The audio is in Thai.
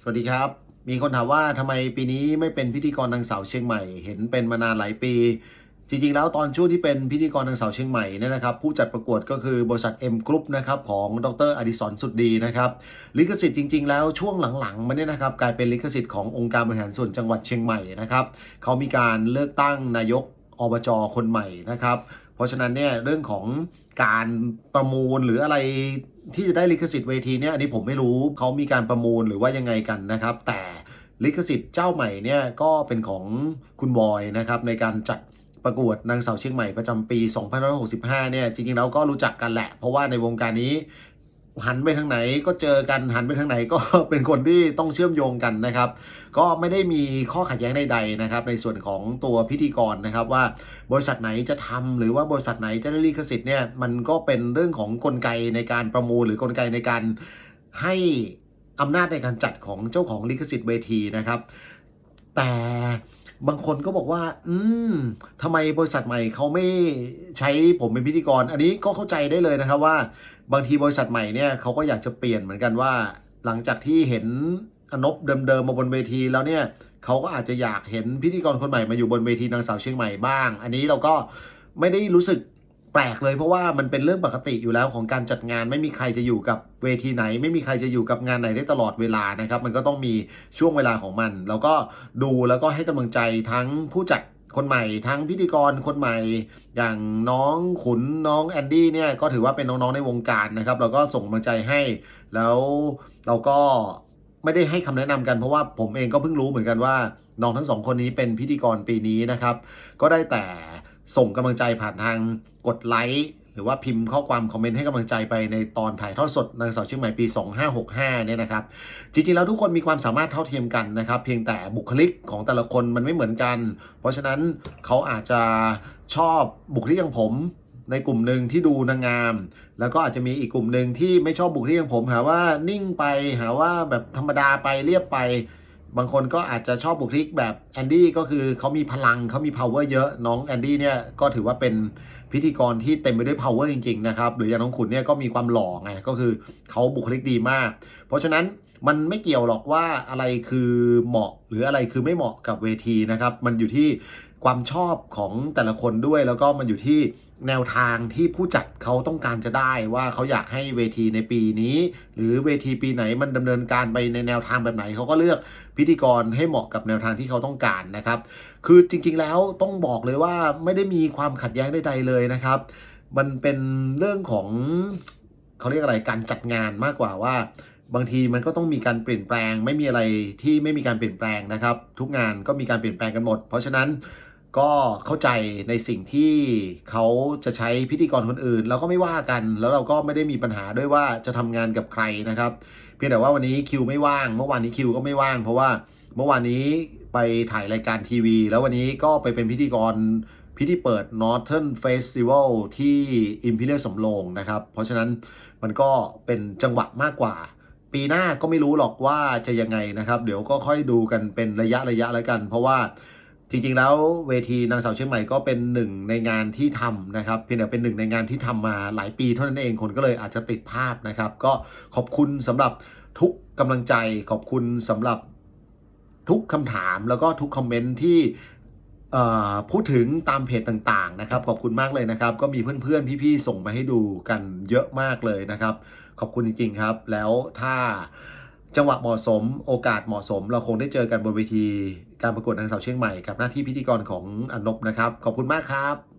สวัสดีครับ มีคนถามว่าทำไมปีนี้ไม่เป็นพิธีกรนางสาวเชียงใหม่ เห็นเป็นมานานหลายปี จริงๆ แล้วตอนช่วงที่เป็นพิธีกรนางสาวเชียงใหม่เนี่ยนะครับ ผู้จัดประกวดก็คือบริษัท M Group นะครับของดรอดิศรสุดดีนะครับ ลิขสิทธิ์จริงๆ แล้วช่วงหลังๆมันเนี่ยนะครับกลายเป็นลิขสิทธิ์ขององค์การบริหารส่วนจังหวัดเชียงใหม่นะครับเขามีการเลือกตั้งนายกอบจคนใหม่นะครับ เพราะฉะนั้นเนี่ยเรื่องของการประมูลหรืออะไรที่จะได้ลิขสิทธิ์เวทีเนี่ยอันนี้ผมไม่รู้เขามีการประมูลหรือว่ายังไงกันนะครับ แต่ลิขสิทธิ์เจ้าใหม่เนี่ยก็เป็นของคุณบอยนะครับในการจัดประกวดนางสาวเชียงใหม่ประจำปี 2565 เนี่ยจริงๆแล้วก็รู้จักกันแหละ เพราะว่าในวงการนี้ หันไปทางไหนก็เจอกันหันไปทางไหนก็เป็นคนที่ต้องเชื่อมโยงกันนะครับ ก็ไม่ได้มีข้อขัดแย้งใดๆนะครับ ในส่วนของตัวพิธีกรนะครับว่าบริษัทไหนจะทำหรือว่าบริษัทไหนจะได้ลิขสิทธิ์เนี่ยมันก็เป็นเรื่องของกลไกในการประมูลหรือกลไกในการให้อำนาจในการจัดของเจ้าของลิขสิทธิ์เวทีนะครับ แต่ บางคนก็บอกว่า อืมทำไมบริษัทใหม่เขาไม่ใช้ผมเป็นพิธีกร อันนี้ก็เข้าใจได้เลยนะครับว่า บางทีบริษัทใหม่เนี่ยเขาก็อยากจะเปลี่ยนเหมือนกันว่า หลังจากที่เห็นอนบเดิมๆมาบนเวทีแล้วเนี่ยเขาก็อาจจะอยากเห็นพิธีกรคนใหม่มาอยู่บนเวทีนางสาวเชียงใหม่บ้าง อันนี้เราก็ไม่ได้รู้สึก ปลกเลยเพราะว่ามันเป็นเรื่องปกติอยู่แล้วของการจัดงานไม่มีใครจะอยู่กับเวทีไหน ไม่มีใครจะอยู่กับงานไหนได้ตลอดเวลานะครับ มันก็ต้องมีช่วงเวลาของมัน แล้วก็ดูแล้วก็ให้กำลังใจทั้งผู้จัดคนใหม่ทั้งพิธีกรคนใหม่ อย่างน้องขุนน้องแอนดี้เนี่ยก็ถือว่าเป็นน้องๆในวงการนะครับเราก็ส่งกำลังใจให้ แล้วเราก็ไม่ได้ให้คำแนะนำกันเพราะว่าผมเองก็เพิ่งรู้เหมือนกันว่าน้องทั้งสองคนนี้เป็นพิธีกรปีนี้นะครับ ก็ได้แต่ส่งกำลังใจผ่านทาง กดไลค์หรือว่าพิมพ์ข้อความคอมเมนต์ให้กำลังใจไปในตอนถ่ายทอดสดนางสาวเชียงใหม่ปี 2565 เนี่ยนะครับ จริงๆ แล้วทุกคนมีความสามารถเท่าเทียมกันนะครับ เพียงแต่บุคลิกของแต่ละคนมันไม่เหมือนกัน เพราะฉะนั้นเขาอาจจะชอบบุคลิกอย่างผมในกลุ่มหนึ่งที่ดูนางงาม แล้วก็อาจจะมีอีกกลุ่มหนึ่งที่ไม่ชอบบุคลิกอย่างผม หาว่านิ่งไปหาว่าแบบธรรมดาไปเรียบไป บางคนก็อาจจะชอบบุคลิกแบบแอนดี้ก็คือเขามีพลังเขามี power เยอะน้องแอนดี้เนี่ยก็ถือว่าเป็นพิธีกรที่เต็มไปด้วย power จริงๆนะครับหรืออย่างน้องขุนเนี่ยก็มีความหล่อไงก็คือเขาบุคลิกดีมาก เพราะฉะนั้น มันไม่เกี่ยวหรอกว่าอะไรคือเหมาะหรืออะไรคือไม่เหมาะกับเวทีนะครับ มันอยู่ที่ความชอบของแต่ละคนด้วย แล้วก็มันอยู่ที่แนวทางที่ผู้จัดเขาต้องการจะได้ว่าเขาอยากให้เวทีในปีนี้ หรือเวทีปีไหนมันดำเนินการไปในแนวทางแบบไหนเขาก็เลือกพิธีกรให้เหมาะกับแนวทางที่เขาต้องการนะครับ คือจริงๆแล้วต้องบอกเลยว่าไม่ได้มีความขัดแย้งใดๆเลยนะครับ มันเป็นเรื่องของเขาเรียกอะไรการจัดงานมากกว่าว่า บางทีมันก็ต้องมีการเปลี่ยนแปลง ไม่มีอะไรที่ไม่มีการเปลี่ยนแปลงนะครับ ทุกงานก็มีการเปลี่ยนแปลงกันหมด เพราะฉะนั้นก็เข้าใจในสิ่งที่เขาจะใช้พิธีกรคนอื่นเราก็ไม่ว่ากัน แล้วเราก็ไม่ได้มีปัญหาด้วยว่าจะทำงานกับใครนะครับ เพียงแต่ว่าวันนี้คิวไม่ว่าง เมื่อวานนี้คิวก็ไม่ว่าง เพราะว่าเมื่อวานนี้ไปถ่ายรายการทีวี แล้ววันนี้ก็ไปเป็นพิธีกรพิธีเปิด Northern Festival ที่ Imperial สำโรงนะครับ เพราะฉะนั้นมันก็เป็นจังหวะมากกว่า ปีหน้าก็ไม่รู้หรอกว่าจะยังไงนะครับ เดี๋ยวก็ค่อยดูกันเป็นระยะระยะแล้วกัน เพราะว่าจริงๆแล้วเวทีนางสาวเชียงใหม่ก็เป็นหนึ่งในงานที่ทำนะครับเพียงแต่เป็นหนึ่งในงานที่ทำมาหลายปีเท่านั้นเองคนก็เลยอาจจะติดภาพนะครับ ก็ขอบคุณสำหรับทุกกำลังใจขอบคุณสำหรับทุกคำถามแล้วก็ทุกคอมเมนต์ที่พูดถึงตามเพจต่างๆนะครับ ขอบคุณมากเลยนะครับ ก็มีเพื่อนๆ พี่ๆ ส่งมาให้ดูกันเยอะมากเลยนะครับ ขอบคุณจริง ๆ ครับ แล้วถ้าจังหวะเหมาะสมโอกาสเหมาะสม เราคงได้เจอกันบนเวทีการประกวดนางสาวเชียงใหม่กับหน้าที่พิธีกรของอนนบนะครับ ขอบคุณมากครับ